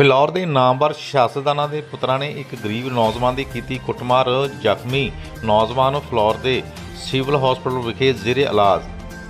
ਫਿਲੌਰ ਦੇ ਨਾਮਵਰ ਸਿਆਸਤਦਾਨਾਂ ਦੇ ਪੁੱਤਰਾਂ ਨੇ ਇੱਕ ਗਰੀਬ ਨੌਜਵਾਨ ਦੀ ਕੀਤੀ ਕੁੱਟਮਾਰ, ਜ਼ਖਮੀ ਨੌਜਵਾਨ ਫਲੋਰ ਦੇ ਸਿਵਲ ਹਸਪਤਾਲ ਵਿਖੇ ਜ਼ੇਰੇ ਇਲਾਜ।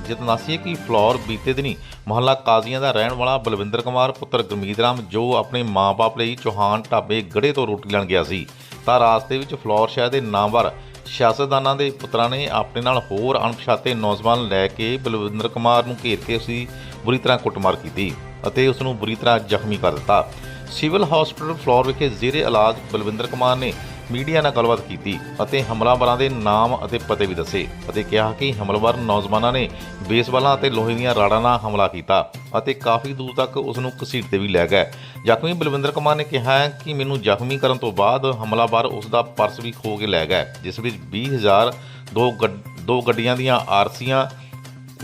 ਜਿਤ ਦੱਸੀਏ ਕਿ ਫਲੋਰ ਬੀਤੇ ਦਿਨੀ ਮਹੱਲਾ ਕਾਜ਼ੀਆਂ ਦਾ ਰਹਿਣ ਵਾਲਾ ਬਲਵਿੰਦਰ ਕੁਮਾਰ, ਪੁੱਤਰ ਗੁਰਮੀਤ ਰਾਮ, ਜੋ ਆਪਣੇ ਮਾਂ-ਬਾਪ ਲਈ ਚੌਹਾਨ ਢਾਬੇ ਗੜੇ ਤੋਂ ਰੋਟੀ ਲੈਣ ਗਿਆ ਸੀ। ਤਾਂ ਰਾਸਤੇ ਵਿੱਚ ਫਲੋਰ ਸ਼ਹਿਰ ਦੇ ਨਾਮਵਰ ਸਿਆਸਤਦਾਨਾਂ ਦੇ ਪੁੱਤਰਾਂ ਨੇ ਆਪਣੇ ਨਾਲ ਹੋਰ ਅਣਪਛਾਤੇ ਨੌਜਵਾਨ ਲੈ ਕੇ ਬਲਵਿੰਦਰ ਕੁਮਾਰ ਨੂੰ ਘੇਰ ਕੇ ਉਸਦੀ ਬੁਰੀ ਤਰ੍ਹਾਂ ਕੁੱਟਮਾਰ ਕੀਤੀ ਅਤੇ ਉਸ ਨੂੰ ਬੁਰੀ ਤਰ੍ਹਾਂ ਜ਼ਖਮੀ ਕਰ ਦਿੱਤਾ। ਸਿਵਲ ਹਸਪਤਾਲ ਫਲੋਰ ਵਿਖੇ ਜ਼ੇਰੇ ਇਲਾਜ ਬਲਵਿੰਦਰ ਕੁਮਾਰ ਨੇ ਮੀਡੀਆ ਨਾਲ ਗੱਲਬਾਤ ਕੀਤੀ ਅਤੇ ਹਮਲਾਵਰਾਂ ਦੇ ਨਾਮ ਅਤੇ ਪਤੇ ਵੀ ਦੱਸੇ ਅਤੇ ਕਿਹਾ ਕਿ ਹਮਲਾਵਰ ਨੌਜਵਾਨਾਂ ਨੇ ਬੇਸਬਾਲਾਂ ਅਤੇ ਲੋਹੇ ਦੀਆਂ ਰਾੜਾਂ ਨਾਲ ਹਮਲਾ ਕੀਤਾ ਅਤੇ ਕਾਫੀ ਦੂਰ ਤੱਕ ਉਸ ਨੂੰ ਘਸੀਟਦੇ ਵੀ ਲੈ ਗਏ। ਜ਼ਖਮੀ ਬਲਵਿੰਦਰ ਕੁਮਾਰ ਨੇ ਕਿਹਾ ਕਿ ਮੈਨੂੰ ਜ਼ਖਮੀ ਕਰਨ ਤੋਂ ਬਾਅਦ ਹਮਲਾਵਰ ਉਸ ਦਾ ਪਰਸ ਵੀ ਖੋ ਕੇ ਲੈ ਗਏ, ਜਿਸ ਵਿੱਚ 20000 ਦੋ ਗੱਡ- ਦੋ ਗੱਡੀਆਂ ਦੀਆਂ ਆਰਸੀਆਂ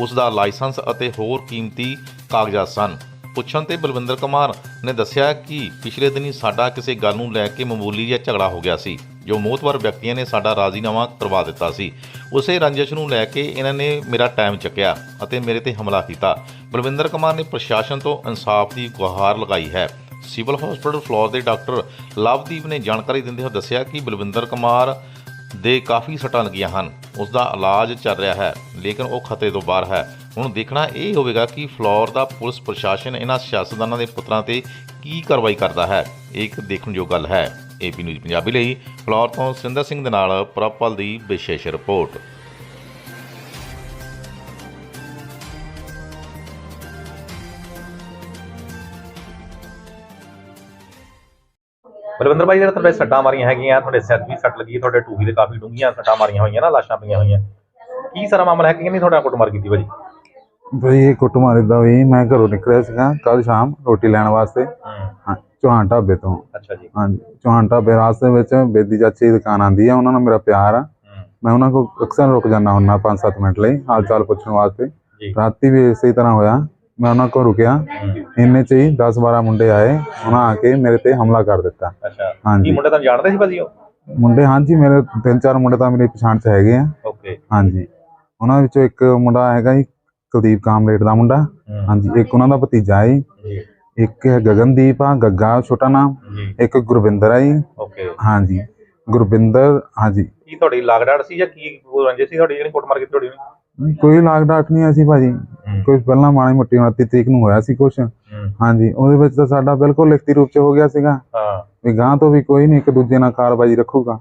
ਉਸ ਦਾ ਲਾਇਸੈਂਸ ਅਤੇ ਹੋਰ ਕੀਮਤੀ ਕਾਗਜ਼ਾਤ ਸਨ। ਪੁੱਛਣ ਤੇ ਬਲਵਿੰਦਰ ਕੁਮਾਰ ਨੇ ਦੱਸਿਆ ਕਿ ਪਿਛਲੇ ਦਿਨੀ ਸਾਡਾ ਕਿਸੇ ਗੱਲ ਨੂੰ ਲੈ ਕੇ ਮਾਮੂਲੀ ਜਿਹਾ ਝਗੜਾ ਹੋ ਗਿਆ ਸੀ, ਜੋ ਮੋਹਤਵਰ ਵਿਅਕਤੀਆਂ ਨੇ ਸਾਡਾ ਰਾਜ਼ੀਨਾਮਾ ਕਰਵਾ ਦਿੱਤਾ ਸੀ। ਉਸੇ ਰੰਜਿਸ਼ ਨੂੰ ਲੈ ਕੇ ਇਹਨਾਂ ਨੇ ਮੇਰਾ ਟਾਈਮ ਚੱਕਿਆ ਅਤੇ ਮੇਰੇ ਤੇ ਹਮਲਾ ਕੀਤਾ। ਬਲਵਿੰਦਰ ਕੁਮਾਰ ਨੇ ਪ੍ਰਸ਼ਾਸਨ ਤੋਂ ਇਨਸਾਫ ਦੀ ਗੁਹਾਰ ਲਗਾਈ ਹੈ। ਸਿਵਲ ਹਸਪਤਾਲ ਫਲੋਰ ਦੇ ਡਾਕਟਰ ਲਵਦੀਪ ਨੇ ਜਾਣਕਾਰੀ ਦਿੰਦੇ ਹੋਏ ਦੱਸਿਆ ਕਿ ਬਲਵਿੰਦਰ ਕੁਮਾਰ ਦੇ ਕਾਫੀ ਸੱਟਾਂ ਲੱਗੀਆਂ ਹਨ। ਉਸ ਦਾ ਇਲਾਜ ਚੱਲ ਰਿਹਾ ਹੈ, ਲੇਕਿਨ ਉਹ ਖਤਰੇ ਤੋਂ ਬਾਹਰ ਹੈ। ਹੁਣ ਦੇਖਣਾ ਇਹ ਹੋਵੇਗਾ ਕਿ ਫਲੋਰ ਦਾ ਪੁਲਿਸ ਪ੍ਰਸ਼ਾਸਨ ਇਹਨਾਂ ਸਿਆਸਤਦਾਨਾਂ ਦੇ ਪੁੱਤਰਾਂ ਤੇ ਕੀ ਕਾਰਵਾਈ ਕਰਦਾ ਹੈ। ਇਹ ਇੱਕ ਦੇਖਣਯੋਗ ਗੱਲ ਹੈ। ਏਪੀ ਨਿਊਜ਼ ਪੰਜਾਬੀ ਲਈ ਫਲੋਰ ਤੋਂ ਸਿੰਦਰ ਸਿੰਘ ਦੇ ਨਾਲ ਪ੍ਰਪਲ ਦੀ ਵਿਸ਼ੇਸ਼ ਰਿਪੋਰਟ। ਬਲਵਿੰਦਰ ਭਾਈ, ਜਿਹੜਾ ਤੁਹਾਡੇ ਸੱਟਾਂ ਮਾਰੀਆਂ ਹੈਗੀਆਂ, ਤੁਹਾਡੇ ਸਿਰ ਵੀ ਸੱਟ ਲੱਗੀ, ਤੁਹਾਡੇ ਟੂਹੀ ਦੇ ਕਾਫੀ ਡੂੰਘੀਆਂ ਸੱਟਾਂ ਮਾਰੀਆਂ ਹੋਈਆਂ ਨਾ, ਲਾਸ਼ਾਂ ਪਈਆਂ ਹੋਈਆਂ। ਕੀ ਸਾਰਾ ਮਾਮਲਾ ਹੈ? ਕਿ ਨਹੀਂ ਤੁਹਾਡਾ ਕੁੱਟਮਾਰ ਕੀਤੀ ਭਾਜੀ? ਬਈ ਇਹ ਕੁੱਟਮਾਰ ਏਦਾਂ ਹੋਈ ਮੈਂ ਘਰੋਂ ਨਿਕਲਿਆ ਸੀਗਾ ਕੱਲ ਸ਼ਾਮ ਰੋਟੀ ਲੈਣ ਵਾਸਤੇ। ਹਾਂ। ਚੌਹਾਨ ਢਾਬੇ ਤੋਂ। ਅੱਛਾ ਜੀ। ਹਾਂਜੀ ਚੌਹਾਨ ਢਾਬੇ ਰਾਸਤੇ ਵਿੱਚ ਬੇਦੀ ਚਾਚੀ ਦੀ ਦੁਕਾਨ ਆਂਦੀ ਆ ਉਹਨਾਂ ਨਾਲ ਮੇਰਾ ਪਿਆਰ ਆ। ਮੈਂ ਉਹਨਾਂ ਕੋਲ ਅਕਸਰ ਰੁਕ ਜਾਂਦਾ ਹੁੰਨਾ 5-7 ਮਿੰਟ ਲਈ ਹਾਲ ਚਾਲ ਪੁੱਛਣ ਵਾਸਤੇ। ਰਾਤੀ ਵੀ ਇਸੇ ਤਰ੍ਹਾਂ ਹੋਇਆ ਮੈਂ ਉਹਨਾਂ ਕੋਲ ਰੁਕਿਆ। ਇੰਨੇ ਚ ਹੀ 10-12 ਮੁੰਡੇ ਆਏ ਉਹਨਾਂ ਆ ਕੇ ਮੇਰੇ ਤੇ ਹਮਲਾ ਕਰ ਦਿੱਤਾ। ਅੱਛਾ। ਹਾਂਜੀ। ਮੁੰਡੇ ਤਾਂ ਜਾਣਦੇ ਸੀ ਭਾਜੀ ਉਹ? ਮੁੰਡੇ ਹਾਂਜੀ ਮੇਰੇ ਤਿੰਨ ਚਾਰ ਮੁੰਡੇ ਤਾਂ ਮੇਰੀ ਪਛਾਣ ਚ ਹੈਗੇ ਆ। ਓਕੇ। ਹਾਂਜੀ। ਉਹਨਾਂ ਵਿੱਚੋਂ ਇੱਕ ਮੁੰਡਾ ਹੈਗਾ ਜੀ ਕੁਲਦੀਪ ਕਾਮਰੇਟ ਦਾ ਮੁੰਡਾ। ਹਾਂਜੀ ਇੱਕ ਉਹਨਾਂ ਦਾ ਭਤੀਜਾ ਹੈ ਇੱਕ ਹੈ ਗਗਨਦੀਪ ਆ ਗੱਗਾ ਛੋਟਾ ਨਾਮ। ਇੱਕ ਗੁਰਵਿੰਦਰ ਆ ਜੀ। ਓਕੇ। ਹਾਂਜੀ ਗੁਰਵਿੰਦਰ ਹਾਂਜੀ। ਕੀ ਤੁਹਾਡੀ ਲਾਗਡਾੜ ਸੀ ਜਾਂ ਕੀ ਰੰਜਿਸ਼ ਸੀ ਤੁਹਾਡੀ ਜਿਹੜੀ ਕੁੱਟਮਾਰ ਕੀਤੀ ਤੁਹਾਡੀ ਕੋਈ ਲਾਗ ਡਾਟ ਨਹੀਂ ਸੀ ਭਾਜੀ। ਕੋਈ ਪਹਿਲਾਂ ਮਾੜੀ ਮੋਟੀ 29 ਤਰੀਕ ਨੂੰ ਹੋਇਆ ਸੀ ਕੁਛ। ਹਾਂਜੀ ਉਹਦੇ ਵਿੱਚ ਤਾਂ ਸਾਡਾ ਬਿਲਕੁਲ ਲਿਖਤੀ ਰੂਪ ਚ ਹੋ ਗਿਆ ਸੀਗਾ। ਹਾਂ। ਵੀ ਗਾਂ ਤੋਂ ਵੀ ਕੋਈ ਨਹੀਂ ਇੱਕ ਦੂਜੇ ਨਾਲ ਕਾਰਵਾਈ ਰੱਖੂਗਾ।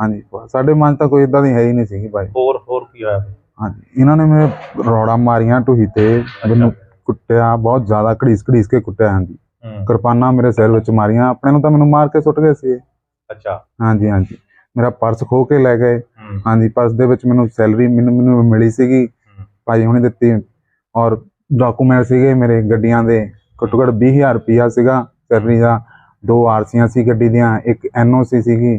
ਹਾਂਜੀ ਸਾਡੇ ਮਨ ਤਾਂ ਕੋਈ ਇਦਾਂ ਦੀ ਹੈ ਹੀ ਨਹੀਂ ਸੀਗੀ ਭਾਈ ਹੋਰ ਹੋਰ ਕੀ ਹੋਇਆ? ਹਾਂਜੀ। ਇਹਨਾਂ ਨੇ ਮੇਰੇ ਰੌੜਾ ਮਾਰੀਆਂ ਢੂਹੀ ਤੇ ਮੈਨੂੰ ਕੁੱਟਿਆ ਬਹੁਤ ਜ਼ਿਆਦਾ ਘੜੀਸ ਘੜੀਸ ਕੇ ਕੁੱਟਿਆ ਹਾਂਜੀ। ਕਿਰਪਾਨਾਂ ਮੇਰੇ ਸਿਰ ਵਿੱਚ ਮਾਰੀਆਂ ਆਪਣੇ ਨੂੰ ਤਾਂ ਮੈਨੂੰ ਮਾਰ ਕੇ ਸੁੱਟ ਗਏ ਸੀ। ਅੱਛਾ। ਹਾਂਜੀ ਹਾਂਜੀ। ਮੇਰਾ ਪਰਸ ਖੋ ਕੇ ਲੈ ਗਏ। ਹਾਂਜੀ ਪਰਸ ਦੇ ਵਿੱਚ ਮੈਨੂੰ ਸੈਲਰੀ ਮੈਨੂੰ ਮੈਨੂੰ ਮਿਲੀ ਸੀਗੀ। ਭਾਈ ਹੁਣੇ ਦਿੱਤੀ। ਔਰ ਡਾਕੂਮੈਂਟ ਸੀਗੇ ਮੇਰੇ ਗੱਡੀਆਂ ਦੇ। ਘੱਟੋ ਘੱਟ 20000 ਰੁਪਿਆ ਸੀਗਾ ਸੈਲਰੀ ਦਾ। ਦੋ ਆਰਸੀਆਂ ਸੀ ਗੱਡੀ ਦੀਆਂ ਇੱਕ ਐਨਓਸੀ ਸੀਗੀ।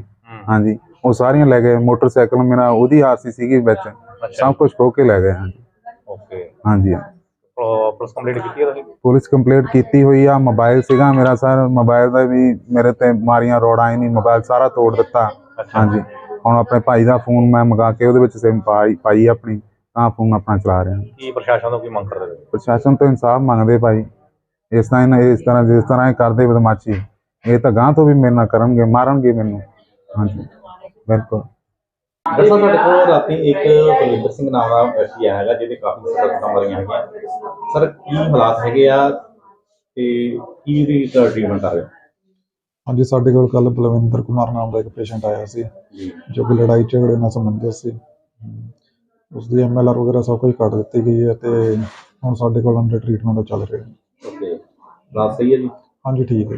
ਹਾਂਜੀ ਉਹ ਸਾਰੀਆਂ ਲੈ ਗਏ। ਮੋਟਰਸਾਈਕਲ ਮੇਰਾ ਉਹਦੀ ਆਰਸੀ ਸੀਗੀ ਵਿੱਚ। ਸਭ ਕੁਝ ਖੋ ਕੇ ਲੈ ਗਏ ਹਾਂਜੀ। ਓਕੇ। ਹਾਂਜੀ। ਪੁਲਿਸ ਕੰਪਲੀਟ ਕੀਤੀ ਹੈ ਤੁਸੀਂ ਪੁਲਿਸ ਕੰਪਲੀਟ ਕੀਤੀ ਹੋਈ ਆ ਮੋਬਾਈਲ ਸੀਗਾ ਮੇਰਾ ਸਰ ਮੋਬਾਈਲ ਦਾ ਵੀ ਮੇਰੇ ਤੇ ਮਾਰੀਆਂ ਰੋੜਾਂ ਹੀ ਨਹੀਂ ਮੋਬਾਈਲ ਸਾਰਾ ਤੋੜ ਦਿੱਤਾ। ਹਾਂਜੀ। ਹੁਣ ਆਪਣੇ ਭਾਈ ਦਾ ਫੋਨ ਮੈਂ ਮੰਗਾ ਕੇ ਉਹਦੇ ਵਿੱਚ ਸਿਮ ਪਾਈ ਪਾਈ ਆਪਣੀ ਤਾਂ ਫੋਨ ਆਪਣਾ ਚਲਾ ਰਿਹਾ। ਕੀ ਪ੍ਰਸ਼ਾਸਨ ਤੋਂ ਕੀ ਮੰਗ ਕਰਦੇ ਹੋ ਪ੍ਰਸ਼ਾਸਨ ਤੋਂ ਇਨਸਾਫ ਮੰਗਦੇ ਭਾਈ। ਇਸ ਤਰ੍ਹਾਂ ਇਹਨਾਂ- ਇਸ ਤਰ੍ਹਾਂ ਜਿਸ ਤਰ੍ਹਾਂ ਇਹ ਕਰਦੇ ਬਦਮਾਸ਼ੀ। ਇਹ ਤਾਂ ਗਾਂ ਤੋਂ ਵੀ ਮੇਰੇ ਨਾਲ ਕਰਨਗੇ ਮਾਰਨਗੇ ਮੈਨੂੰ। ਹਾਂਜੀ। ਬਿਲਕੁਲ। ਦੱਸੋ ਤੁਹਾਡੇ ਕੋਲ ਰਾਤੀ ਇੱਕ ਬਲਵਿੰਦਰ ਸਿੰਘ ਨਾਮ ਦਾ ਵਿਅਕਤੀ ਆਇਆ ਹੈਗਾ ਜਿਹਦੇ ਕਾਫੀ ਸੱਟਾਂ ਮਾਰੀਆਂ ਹੈਗੀਆਂ। ਸਰ ਕੀ ਹਾਲਾਤ ਹੈਗੇ ਆ ਤੇ ਕੀ ਦੀ ਟ੍ਰੀਟਮੈਂਟ ਕਰ ਰਹੇ ਹੋ? ਹਾਂਜੀ ਸਾਡੇ ਕੋਲ ਕੱਲ ਬਲਵਿੰਦਰ ਕੁਮਾਰ ਨਾਮ ਦਾ ਇੱਕ ਪੇਸ਼ੈਂਟ ਆਇਆ ਸੀ ਜੀ। ਜੋ ਕਿ ਲੜਾਈ ਝਗੜੇ ਨਾਲ ਸੰਬੰਧਿਤ ਸੀ। ਉਸ ਦੀ ਐਮਐਲਆਰ ਵਗੈਰਾ ਸਭ ਕੁਝ ਕੱਟ ਦਿੱਤੀ ਗਈ ਹੈ ਤੇ ਹੁਣ ਸਾਡੇ ਕੋਲ ਅੰਡਰ ਟ੍ਰੀਟਮੈਂਟ ਚੱਲ ਰਿਹਾ ਹੈ। ਓਕੇ ਰਾਤ ਸਹੀ ਹੈ ਜੀ? ਹਾਂਜੀ ਠੀਕ ਹੈ